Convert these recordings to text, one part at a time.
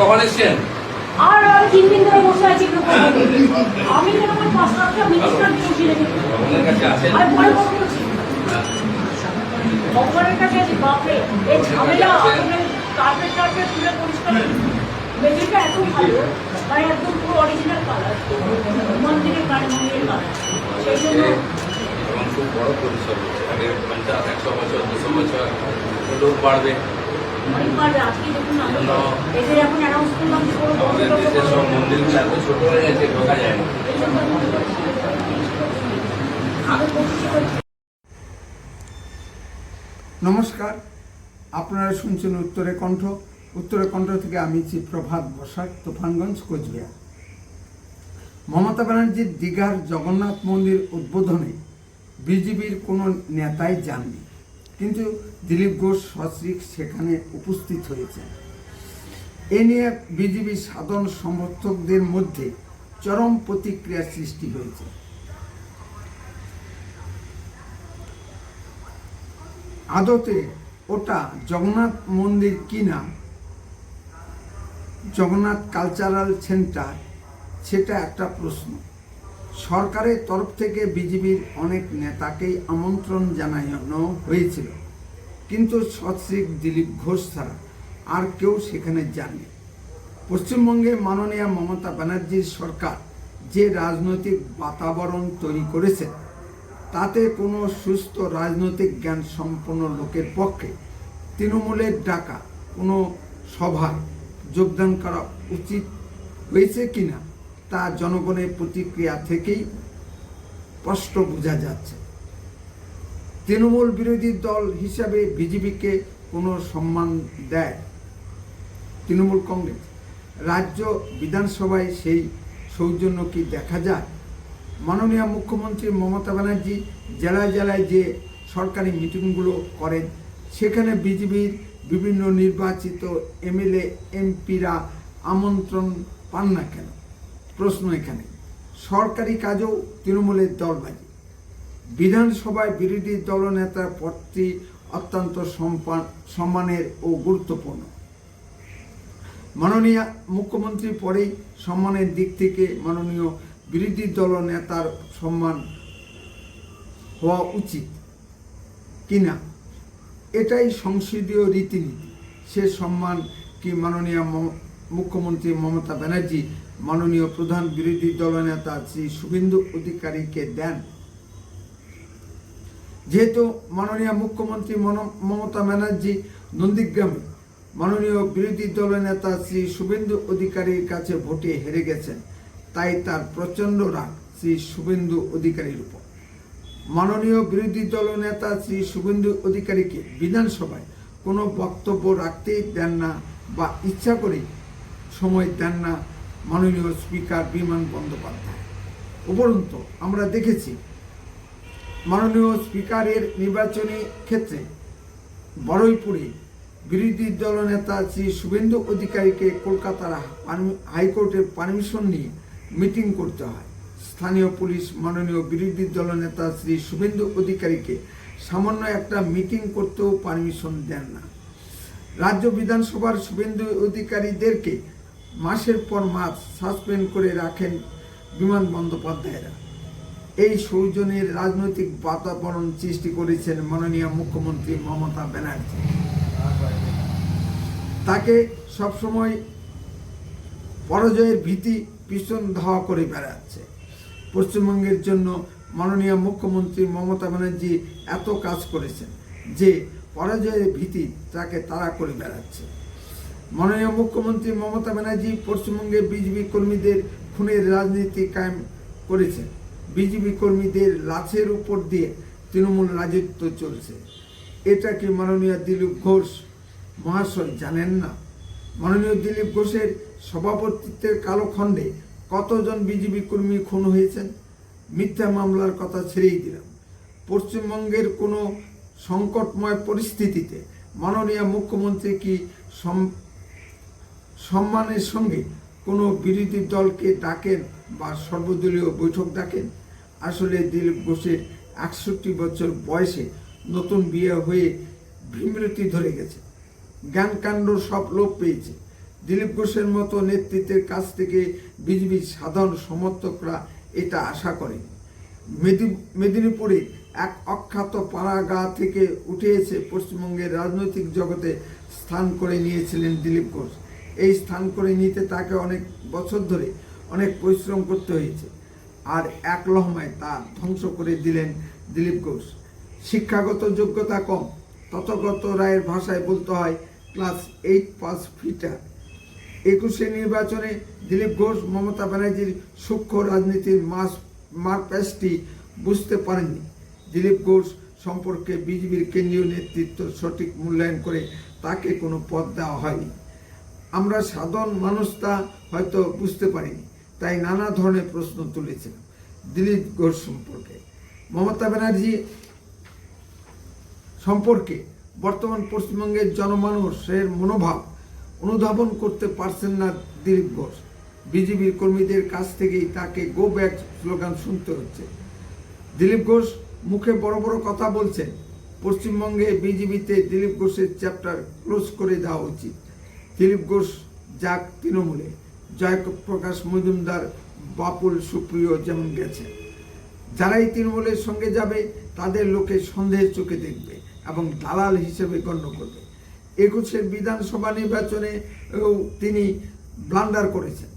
কখন এসছেন? আর আমি তিন দিন ধরে বসে আছি আমি যেন আমার পাঁচ লাখটা মিনিস্টার বসিয়ে রেখেছি ভগবানের কাছে আছেন আর পরে কখন ভগবানের কাছে আছি বাপরে। এই ঝামেলা কার্পেট টার্পেট তুলে পরিষ্কার মেঝেটা এত ভালো মানে একদম পুরো অরিজিনাল কালার মন্দিরের কালী মন্দিরের কালার সেই জন্য এবং খুব বড় পরিসর পঞ্চাশ একশো বছর দুশো বছর লোক বাড়বে। আমাদের দেশের সব মন্দিরগুলো এত ছোট হয়ে গেছে ঢোকা যায় না। নমস্কার আপনারা শুনছেন উত্তরে কণ্ঠ। উত্তরে কণ্ঠ থেকে আমি শ্রী প্রভাত বসাক তুফানগঞ্জ কোচবিহার। মমতা ব্যানার্জির দীঘার জগন্নাথ মন্দির উদ্বোধনে বিজেপির কোনো নেতাই যাননি। কিন্তু দিলীপ ঘোষ সশ্রীক সেখানে উপস্থিত হয়েছেন। এ নিয়ে বিজেপি সাধারণ সমর্থকদের মধ্যে চরম প্রতিক্রিয়া সৃষ্টি হয়েছে। আদতে ওটা জগন্নাথ মন্দির কিনা, জগন্নাথ কালচারাল সেন্টার, সেটা একটা প্রশ্ন। সরকারের তরফ থেকে বিজেপির অনেক নেতাকেই আমন্ত্রণ জানানো হয়েছিল। কিন্তু সশ্রীক দিলীপ ঘোষ ছাড়া আর কেউ সেখানে যাননি। পশ্চিমবঙ্গে মাননীয় মমতা ব্যানার্জির সরকার যে রাজনৈতিক বাতাবরণ তৈরি করেছে, তাতে কোনো সুস্থ রাজনৈতিক জ্ঞান সম্পন্ন লোকের পক্ষে তৃণমূলের ডাকা কোনো সভায় যোগদান করা উচিত হয়েছে কিনা তা জনগণের প্রতিক্রিয়া থেকেই স্পষ্ট বোঝা যাচ্ছে। তৃণমূল বিরোধী দল হিসাবে বিজেপিকে কোনো সম্মান দেয় তৃণমূল কংগ্রেস। রাজ্য বিধানসভায় সেই সৌজন্য কি দেখা যায়? মাননীয় মুখ্যমন্ত্রী মমতা ব্যানার্জি জেলায় জেলায় যে সরকারি মিটিংগুলো করেন, সেখানে বিজেপির বিভিন্ন নির্বাচিত এমএলএ, এমপিরা আমন্ত্রণ পান না কেন? প্রশ্ন এখানে। সরকারি কাজেও তৃণমূলের দলবাজি। বিধানসভায় বিরোধী দলনেতার পদটি অত্যন্ত সম্মানের ও গুরুত্বপূর্ণ। মাননীয় মুখ্যমন্ত্রী পরেই সম্মানের দিক থেকে মাননীয় বিরোধী দল নেতার সম্মান হওয়া উচিত কিনা, এটাই সংসদীয় রীতিনীতি। সে সম্মান কি মাননীয় মুখ্যমন্ত্রী মমতা ব্যানার্জি মাননীয় প্রধান বিরোধী দলনেতা শ্রী শুভেন্দু অধিকারীকে দেন। যেহেতু মাননীয় মুখ্যমন্ত্রী মন- মমতা ব্যানার্জি নন্দীগ্রামে, মাননীয় বিরোধী দলনেতা শ্রী শুভেন্দু অধিকারীর কাছে ভোটে হেরে গেছেন, তাই তার প্রচণ্ড রাগ শ্রী শুভেন্দু অধিকারীর উপর। মাননীয় বিরোধী দলনেতা শ্রী শুভেন্দু অধিকারীকে বিধানসভায় কোনো বক্তব্য রাখতেই দেন না বা ইচ্ছা করে সময় দেন না মাননীয় স্পিকার বিমান বন্দ্যোপাধ্যায়। উপরন্তু আমরা দেখেছি, মাননীয় স্পিকারের নির্বাচনী ক্ষেত্রে বড়ইপুরে বিরোধী দলনেতা শ্রী শুভেন্দু অধিকারীকে কলকাতার হাইকোর্টের পারমিশন নিয়ে মিটিং করতে হয়। স্থানীয় পুলিশ মাননীয় বিরোধী দলনেতা শ্রী শুভেন্দু অধিকারীকে সামান্য একটা মিটিং করতেও পারমিশন দেন না। রাজ্য বিধানসভার শুভেন্দু অধিকারীদেরকে মাসের পর মাস সাসপেন্ড করে রাখেন বিমান বন্দ্যোপাধ্যায়রা। এই সৌজন্যের রাজনৈতিক বাতাবরণ সৃষ্টি করেছেন মাননীয় মুখ্যমন্ত্রী মমতা ব্যানার্জি। তাকে সবসময় পরাজয়ের ভীতি ভীষণ ধাওয়া করে বেড়াচ্ছে। পশ্চিমবঙ্গের জন্য মাননীয় মুখ্যমন্ত্রী মমতা ব্যানার্জি এত কাজ করেছেন যে পরাজয়ের ভীতি তাকে তাড়া করে বেড়াচ্ছে। মাননীয় মুখ্যমন্ত্রী মমতা ব্যানার্জি পশ্চিমবঙ্গে বিজেপি কর্মীদের খুনের রাজনীতি কায়েম করেছেন। বিজেপি কর্মীদের লাশের উপর দিয়ে তৃণমূল রাজত্ব চলছে। এটা কি মাননীয় দিলীপ ঘোষ? মহাশয় জানেন না। মাননীয় দিলীপ ঘোষের সভাপতিত্বের কালখণ্ডে কতজন বিজেপি কর্মী খুন হয়েছেন? মিথ্যা মামলার কথা ছেড়েই দিলাম। পশ্চিমবঙ্গের কোনো সংকটময় পরিস্থিতিতে মাননীয় মুখ্যমন্ত্রী কি সম্মানের সঙ্গে কোনো বিরোধী দলকে ডাকেন বা সর্বদলীয় বৈঠক ডাকেন। আসলে দিলীপ ঘোষের একষট্টি বছর বয়সে নতুন বিয়ে হয়ে ভীমরতি ধরে গেছে। জ্ঞানকাণ্ড সব লোপ পেয়েছে। দিলীপ ঘোষের মতো নেতৃত্বের কাছ থেকে বিজেপির সাধারণ সমর্থকরা এটা আশা মেদি- মেদিনীপুরে এক অখ্যাত পাড়াগা থেকে উঠে এসে পশ্চিমবঙ্গের রাজনৈতিক জগতে স্থান করে নিয়েছিলেন দিলীপ ঘোষ। এই স্থান করে নিতে তাকে অনেক বছর ধরে অনেক পরিশ্রম করতে হয়েছে। আর এক লহমায় তা ধ্বংস করে দিলেন দিলীপ ঘোষ। শিক্ষাগত যোগ্যতা কম, তথাগত রায়ের ভাষায় বলতে হয় ক্লাস এইট পাস ফিটার একুশে নির্বাচনে দিলীপ ঘোষ, মমতা ব্যানার্জির সূক্ষ্ম রাজনীতির মাস, মারপ্যাচটি বুঝতে পারেননি। দিলীপ ঘোষ সম্পর্কে বিজেপির কেন্দ্রীয় নেতৃত্ব সঠিক মূল্যায়ন করে তাকে কোনো পদ দেওয়া হয়নি। আমরা সাধারণ মানুষ তা হয়তো বুঝতে পারিনি। তাই নানা ধরনের প্রশ্ন তুলেছিলাম দিলীপ ঘোষ সম্পর্কে। মমতা ব্যানার্জি সম্পর্কে বর্তমান পশ্চিমবঙ্গের জনমানুষের মনোভাব অনুধাবন করতে পারছেন না দিলীপ ঘোষ। বিজেপির কর্মীদের কাছ থেকেই তাকে গো ব্যাক স্লোগান শুনতে হচ্ছে। দিলীপ ঘোষ মুখে বড় বড় কথা বলছেন, পশ্চিমবঙ্গে বিজেপিতে দিলীপ ঘোষের চ্যাপ্টার ক্লোজ করে দেওয়া উচিত। দিলীপ ঘোষ যাক তৃণমূলে। জয়প্রকাশ মজুমদার বাপুল সুপ্রিয় যেমন গেছে। যারাই তৃণমূলের সঙ্গে যাবে, তাদের লোকে সন্দেহের চোখে দেখবে এবং দালাল হিসেবে গণ্য করবে। একুশের বিধানসভা নির্বাচনে তিনি ব্লান্ডার করেছেন।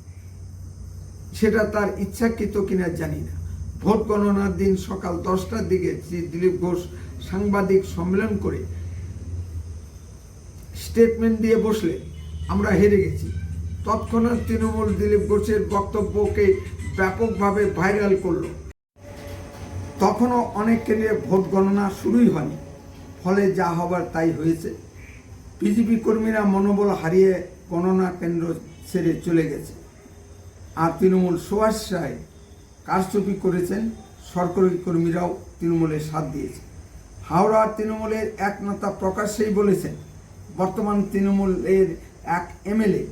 সেটা তার ইচ্ছাকৃত কিনা জানি না। ভোট গণনার দিন সকাল দশটার দিকে শ্রী দিলীপ ঘোষ সাংবাদিক সম্মেলন করে স্টেটমেন্ট দিয়ে বসলে আমরা হেরে গেছি। তৎক্ষণাৎ তৃণমূল দিলীপ ঘোষের বক্তব্যকে ব্যাপকভাবে ভাইরাল করল। তখনও অনেক কেন্দ্রে ভোট গণনা শুরুই হয়নি। ফলে যা হবার তাই হয়েছে। বিজেপি কর্মীরা মনোবল হারিয়ে গণনা কেন্দ্র ছেড়ে চলে গেছে। আর তৃণমূল সুভাষ রায় কারচুপি করেছেন। সরকারি কর্মীরাও তৃণমূলের সাথ দিয়েছে। হাওড়ার তৃণমূলের এক নেতা প্রকাশ্যেই বলেছেন, বর্তমান তৃণমূলের এক এমএলএ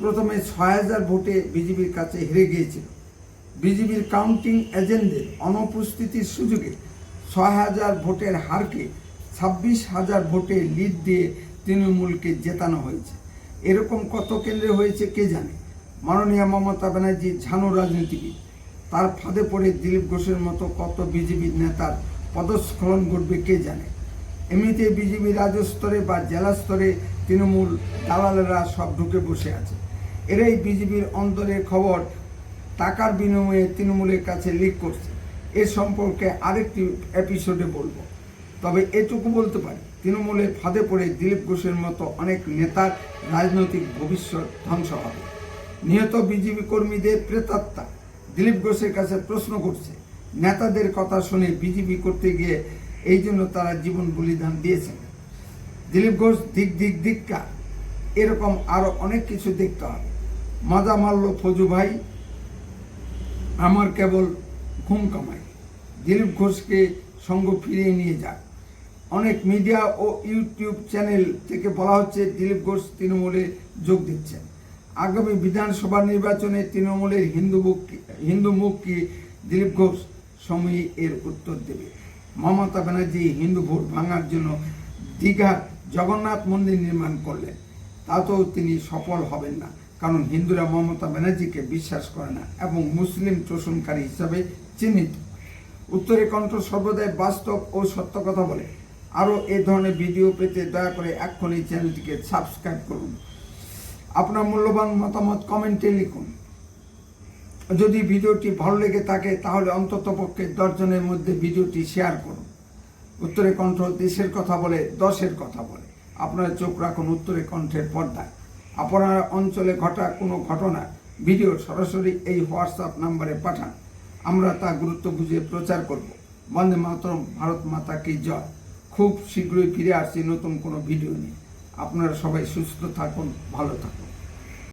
প্রথমে ছয় হাজার ভোটে বিজেপির কাছে হেরে গিয়েছিল। বিজেপির কাউন্টিং এজেন্টদের অনুপস্থিতির সুযোগে ছয় হাজার ভোটের হারকে ছাব্বিশ হাজার ভোটে লিড দিয়ে তৃণমূলকে জেতানো হয়েছে। এরকম কত কেন্দ্রে হয়েছে কে জানে? মাননীয় মমতা ব্যানার্জি ঝানু রাজনীতিবিদ। তার ফাঁদে পড়ে দিলীপ ঘোষের মতো কত বিজেপির নেতার পদস্খলন ঘটবে কে জানে? এমনিতে বিজেপি রাজ্য স্তরে বা জেলা স্তরে তৃণমূল দালালেরা সব ঢুকে বসে আছে। এরাই বিজেপির অন্তরের খবর টাকার বিনিময়ে তৃণমূলের কাছে লিক করছে। এ সম্পর্কে আরেকটি এপিসোডে বলব। তবে এটুকু বলতে পারি, তৃণমূলের ফাঁদে পড়ে দিলীপ ঘোষের মতো অনেক নেতার রাজনৈতিক ভবিষ্যৎ ধ্বংস হবে। নিহত বিজেপি কর্মীদের প্রেতাত্মা দিলীপ ঘোষের কাছে প্রশ্ন করছে। নেতাদের কথা শুনে বিজেপি করতে গিয়ে এই জন্য তারা জীবন বলিদান দিয়েছেন। দিলীপ ঘোষ, দিক দিক, দিক্কা, এরকম আরও অনেক কিছু দেখতে হবে। মজা মারল ফজু ভাই, আমার কেবল ঘুম কামাই। দিলীপ ঘোষকে সঙ্গ ফিরিয়ে নিয়ে যাক। অনেক মিডিয়া ও ইউটিউব চ্যানেল থেকে বলা হচ্ছে দিলীপ ঘোষ তৃণমূলে যোগ দিচ্ছেন। আগামী বিধানসভা নির্বাচনে তৃণমূলের হিন্দু মুখ হিন্দু মুখ কি দিলীপ ঘোষ সময় এর উত্তর দেবে। মমতা ব্যানার্জি হিন্দু ভোট ভাঙার জন্য দীঘার জগন্নাথ মন্দির নির্মাণ করলেন তাতেও তিনি সফল হবেন না। কারণ হিন্দুরা মমতা ব্যানার্জিকে বিশ্বাস করে না এবং মুসলিম শোষণকারী হিসাবে চিহ্নিত। উত্তরে কণ্ঠ সর্বদাই বাস্তব ও সত্য কথা বলে। আরও এ ধরনের ভিডিও পেতে দয়া করে এক্ষুনি চ্যানেলটিকে সাবস্ক্রাইব করুন। আপনার মূল্যবান মতামত কমেন্টে লিখুন। যদি ভিডিওটি ভালো লেগে থাকে, তাহলে অন্তত পক্ষে দশজনের মধ্যে ভিডিওটি শেয়ার করুন। উত্তরে কণ্ঠ দেশের কথা বলে, দশের কথা বলে। আপনারা চোখ রাখুন উত্তরে কণ্ঠের পর্দায়। আপনার অঞ্চলে ঘটা কোনো ঘটনা, ভিডিও সরাসরি এই হোয়াটসঅ্যাপ নাম্বারে পাঠান। আমরা তা গুরুত্ব বুঝে প্রচার করব। বন্দে মাতরম, ভারত মাতা কি জয়? খুব শীঘ্রই ফিরে আসছি নতুন কোনো ভিডিও নিয়ে। আপনারা সবাই সুস্থ থাকুন, ভালো থাকুন।